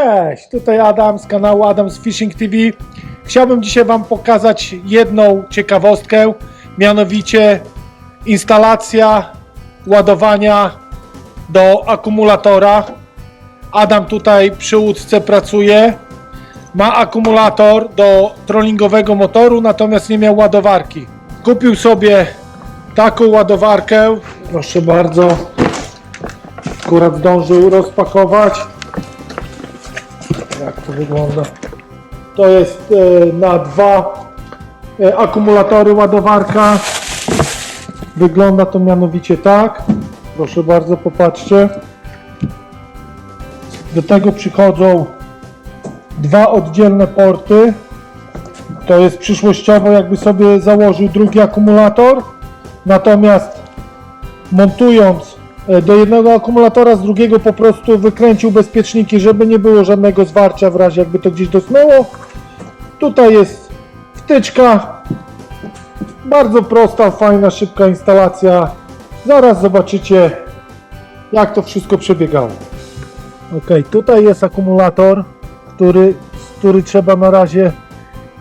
Cześć, tutaj Adam z kanału Adams Fishing TV. Chciałbym dzisiaj Wam pokazać jedną ciekawostkę, mianowicie instalacja ładowania do akumulatora. Adam tutaj przy łódce pracuje. Ma akumulator do trollingowego motoru, natomiast nie miał ładowarki. Kupił sobie taką ładowarkę. Proszę bardzo. Akurat zdążył rozpakować. To wygląda? To jest e, na dwa e, akumulatory ładowarka. Wygląda to mianowicie tak. Proszę bardzo, popatrzcie. Do tego przychodzą dwa oddzielne porty. To jest przyszłościowo, jakby sobie założył drugi akumulator. Natomiast montując do jednego akumulatora, z drugiego po prostu wykręcił bezpieczniki, żeby nie było żadnego zwarcia w razie jakby to gdzieś dosnęło. Tutaj jest wtyczka. Bardzo prosta, fajna, szybka instalacja. Zaraz zobaczycie jak to wszystko przebiegało. Ok, tutaj jest akumulator, który, który trzeba na razie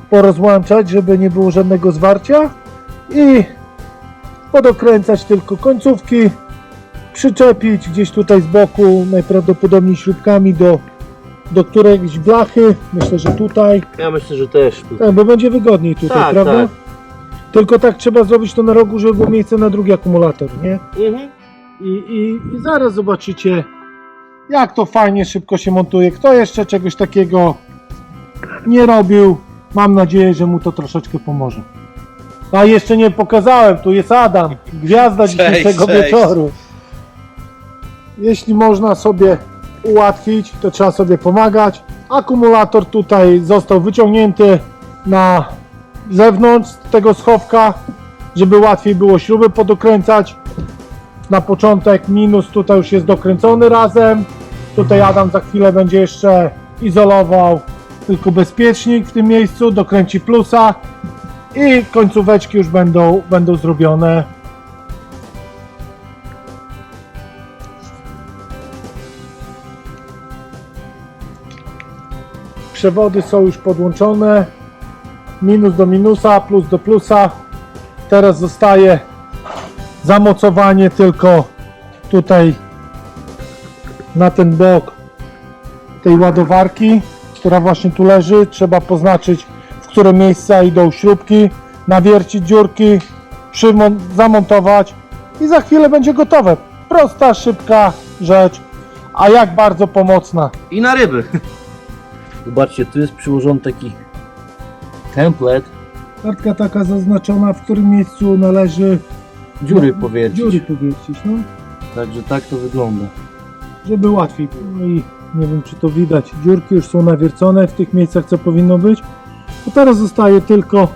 porozłączać, żeby nie było żadnego zwarcia i podokręcać tylko końcówki, przyczepić gdzieś tutaj z boku, najprawdopodobniej śrubkami do, do którejś blachy. Myślę, że tutaj, Ja myślę, że też. tak, bo będzie wygodniej tutaj, Tak, prawda? tak. Tylko tak trzeba zrobić to na rogu, żeby było miejsce na drugi akumulator, nie? Mhm. I, i, I zaraz zobaczycie, jak to fajnie, szybko się montuje. Kto jeszcze czegoś takiego nie robił, mam nadzieję, że mu to troszeczkę pomoże. A jeszcze nie pokazałem, tu jest Adam, gwiazda dzisiejszego cześć. wieczoru. Jeśli można sobie ułatwić, to trzeba sobie pomagać. Akumulator tutaj został wyciągnięty na zewnątrz tego schowka, żeby łatwiej było śruby podokręcać na początek minus tutaj już jest dokręcony razem. Tutaj Adam za chwilę będzie jeszcze izolował tylko bezpiecznik w tym miejscu, dokręci plusa i końcóweczki już będą, będą zrobione. Przewody są już podłączone. Minus do minusa, plus do plusa. Teraz zostaje zamocowanie tylko tutaj na ten bok tej ładowarki, która właśnie tu leży. Trzeba poznaczyć, w które miejsca idą śrubki, nawiercić dziurki, zamontować i za chwilę będzie gotowe. Prosta, szybka rzecz, a jak bardzo pomocna. I na ryby. Zobaczcie, tu jest przyłożony taki templet. Kartka taka zaznaczona, w którym miejscu należy Dziury powiercić. dziury powiercić, no. Także tak to wygląda. żeby łatwiej było. No i nie wiem, czy to widać. Dziurki już są nawiercone w tych miejscach, co powinno być. To teraz zostaje tylko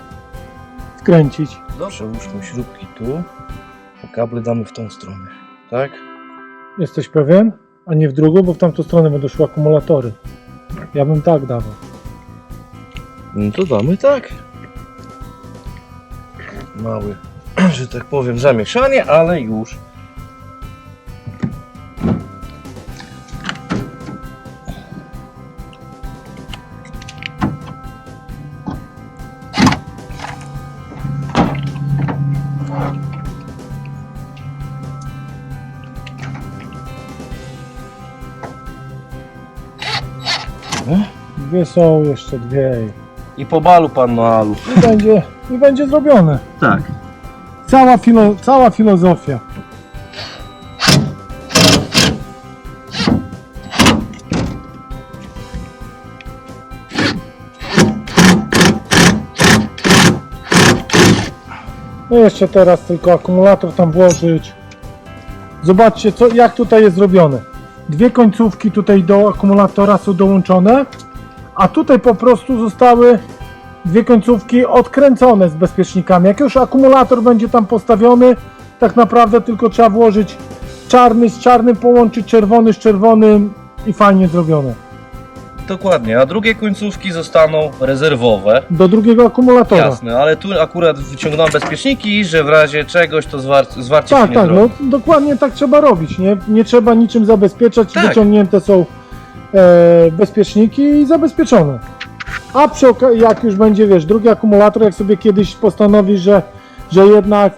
wkręcić. Przełóżmy śrubki tu, a kable damy w tą stronę. Tak? Jesteś pewien? A nie w drugą, bo w tamtą stronę będą szły akumulatory. Ja bym tak dawał. No to damy tak. Mały, że tak powiem, zamieszanie, ale już. Dwie są, jeszcze dwie. I po balu pan na alu. I będzie, i będzie zrobione. Tak. Cała, filo, cała filozofia. No jeszcze teraz tylko akumulator tam włożyć. Zobaczcie, co, jak tutaj jest zrobione. Dwie końcówki tutaj do akumulatora są dołączone, a tutaj po prostu zostały dwie końcówki odkręcone z bezpiecznikami. Jak już akumulator będzie tam postawiony, tak naprawdę tylko trzeba włożyć czarny z czarnym, połączyć czerwony z czerwonym i fajnie zrobione. Dokładnie, a drugie końcówki zostaną rezerwowe. Do drugiego akumulatora. Jasne, ale tu akurat wyciągnąłem bezpieczniki, że w razie czegoś to zwar zwarcie Tak, się nie tak, no dokładnie tak trzeba robić, nie? Nie trzeba niczym zabezpieczać, Tak. wyciągnięte są e, bezpieczniki i zabezpieczone. A przy jak już będzie, wiesz, drugi akumulator, jak sobie kiedyś postanowisz, że, że jednak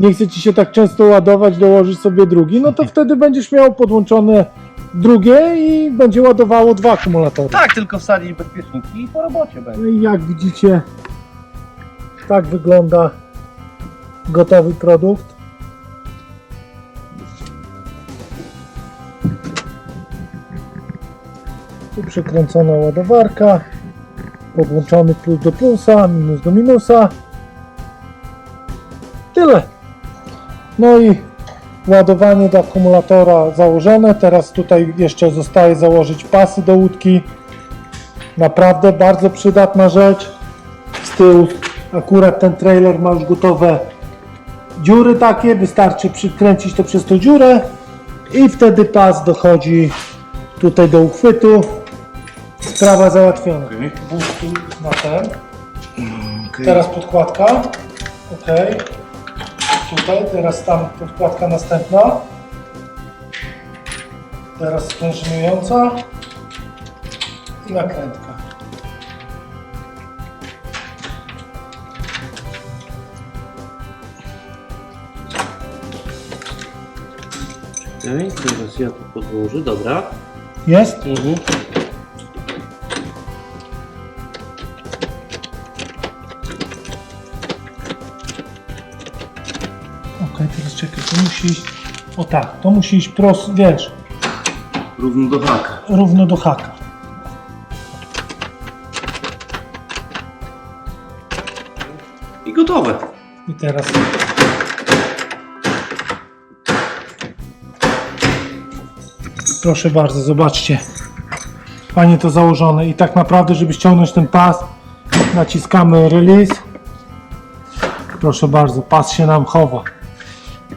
nie chce ci się tak często ładować, dołożysz sobie drugi, no to wtedy będziesz miał podłączone drugie i będzie ładowało dwa akumulatory. Tak, tylko wsadzić bezpieczniki i po robocie będzie. No i jak widzicie, tak wygląda gotowy produkt. Tu przekręcona ładowarka, podłączony plus do plusa, minus do minusa. Tyle. No i ładowanie do akumulatora założone. Teraz tutaj jeszcze zostaje założyć pasy do łódki. Naprawdę bardzo przydatna rzecz. Z tyłu akurat ten trailer ma już gotowe dziury takie, wystarczy przykręcić to przez tą dziurę i wtedy pas dochodzi tutaj do uchwytu. Sprawa załatwiona. Tu na ten. Teraz podkładka. Ok. Tutaj, teraz tam podkładka następna. Teraz sprężynująca i nakrętka. Okej, teraz ja to podłożę, dobra. Jest? Mhm. To musi iść. O tak, to musi iść prosto, wiesz, Równo do haka. równo do haka. I gotowe. I teraz. Proszę bardzo, zobaczcie. Fajnie to założone. I tak naprawdę, żeby ściągnąć ten pas, naciskamy release. Proszę bardzo, pas się nam chowa,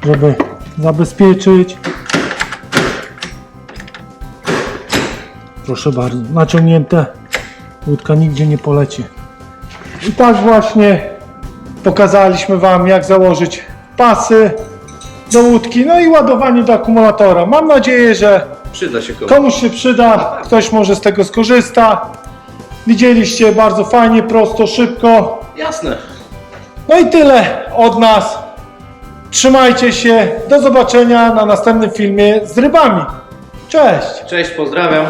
żeby zabezpieczyć. Proszę bardzo, naciągnięte. Łódka nigdzie nie poleci. I tak właśnie pokazaliśmy Wam jak założyć pasy do łódki, no i ładowanie do akumulatora. Mam nadzieję, że Przyda się komuś. komuś się przyda, ktoś może z tego skorzysta. Widzieliście, bardzo fajnie, prosto, szybko. Jasne. No i tyle od nas. Trzymajcie się, do zobaczenia na następnym filmie z rybami. Cześć! Cześć, pozdrawiam.